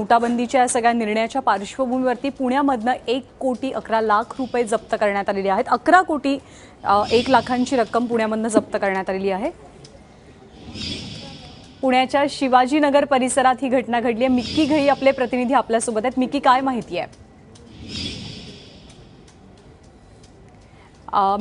नोटाबंदीच्या या सगळ्या निर्णयाच्या पार्श्वभूमीवरती पुण्यामधनं एक कोटी अकरा लाख रुपये जप्त करण्यात आलेले आहेत. अकरा कोटी एक लाखांची रक्कम पुण्यामधनं जप्त करण्यात आलेली आहे. पुण्याच्या शिवाजीनगर परिसरात ही घटना घडली आहे. मिक्की घई आपले प्रतिनिधी आपल्यासोबत आहेत. मिक्की काय माहिती आहे?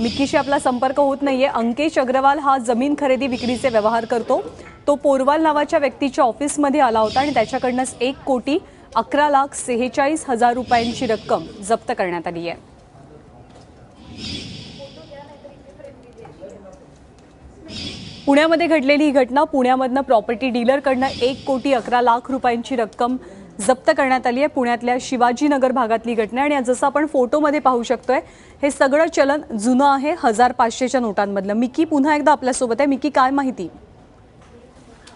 मिक्कीशी आपला संपर्क होत नाहीये. अंकेश अग्रवाल हा जमीन खरेदी विक्रीचे व्यवहार करतो. तो पोरवाल नावाच्या व्यक्तीच्या ऑफिसमध्ये आला होता आणि त्याच्याकडनं एक कोटी अकरा लाख सेहेचाळीस हजार रुपयांची रक्कम जप्त करण्यात आली आहे. पुण्यामध्ये घडलेली ही घटना पुण्यामधनं प्रॉपर्टी डीलरकडनं एक कोटी अकरा लाख रुपयांची रक्कम जप्त करण्यात आली आहे. पुण्यातल्या शिवाजीनगर भागातली घटना आणि जसं आपण फोटोमध्ये पाहू शकतोय हे सगळं चलन जुनं आहे हजार पाचशेच्या नोटांमधलं. मिकी पुन्हा एकदा आपल्यासोबत आहे. मिकी काय माहिती?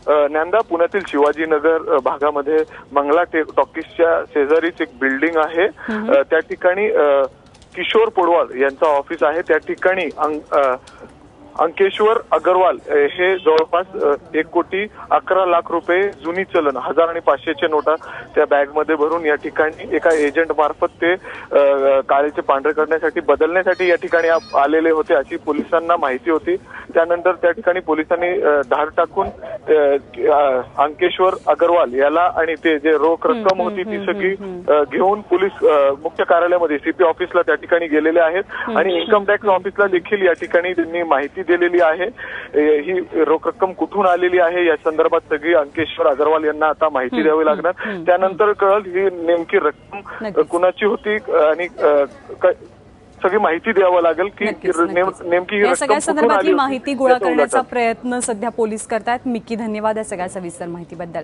ज्ञानदा पुण्यातील शिवाजीनगर भागामध्ये मंगला टॉकीजच्या शेजारीच एक बिल्डिंग आहे. त्या ठिकाणी किशोर पोडवाल यांचं ऑफिस आहे. त्या ठिकाणी अंकेश्वर अगरवाल हे जवळपास एक कोटी अकरा लाख रुपये जुनी चलन हजार आणि पाचशेच्या नोटा त्या बॅगमध्ये भरून या ठिकाणी एका एजंट मार्फत ते काळेचे पांढरे करण्यासाठी बदलण्यासाठी या ठिकाणी आलेले होते अशी पोलिसांना माहिती होती. त्यानंतर त्या ठिकाणी पोलिसांनी धाड टाकून अंकेश्वर अगरवाल याला आणि ते जे रोख रक्कम होती ती सगळी घेऊन पोलीस मुख्य कार्यालयामध्ये सीपी ऑफिसला त्या ठिकाणी गेलेले आहेत. आणि इन्कम टॅक्स ऑफिसला देखील या ठिकाणी त्यांनी माहिती दिलेली आहे. ही रोख रक्कम कुठून आलेली आहे? या संदर्भात सगळी अंकेश्वर अगरवाल यांना आता माहिती द्यावी लागणार. त्यानंतर कळल ही नेमकी रक्कम. कुणाची होती? आणि सगळी माहिती द्यावं लागेल की. नेमकी या सगळ्या संदर्भातली माहिती गोळा याचा करण्याचा. प्रयत्न सध्या पोलीस करतायत. मिक्की धन्यवाद या सगळ्या सविस्तर माहितीबद्दल.